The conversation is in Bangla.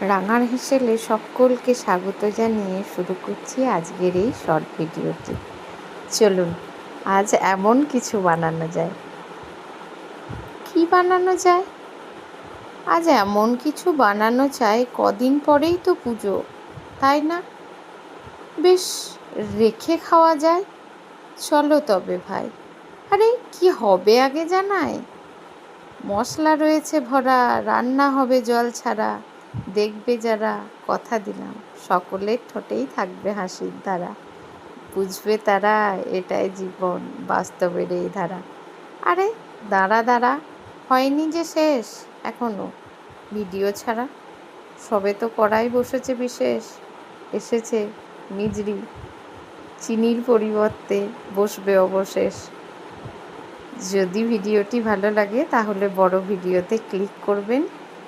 রাঙার হেসেলে সকলকে স্বাগত জানিয়ে শুরু করছি আজকের এই শর্ট ভিডিওটি চলুন, আজ এমন কিছু বানানো যায়। কি বানানো যায়? আজ এমন কিছু বানানো চাই কদিন পরেই তো পুজো, তাই না? বেশ, রেখে খাওয়া যায়। চলো তবে ভাই। আরে, কি হবে আগে জানাই? মশলা রয়েছে ভরা, রান্না হবে জল ছাড়া। দেখবে যারা কথা দিলাম, সকলের ঠোঁটেই থাকবে হাসির ধারা। বুঝবে তারা এটাই জীবন, বাস্তবের এই ধারা। আরে, দাঁড়া দাঁড়া, হয়নি যে শেষ এখনও। ভিডিও ছাড়া। সবে তো করাই বসেছে বিশেষ। এসেছে মিজরি। চিনির পরিবর্তে বসবে অবশেষ। যদি ভিডিওটি ভালো লাগে তাহলে বড় ভিডিওতে ক্লিক করবেন।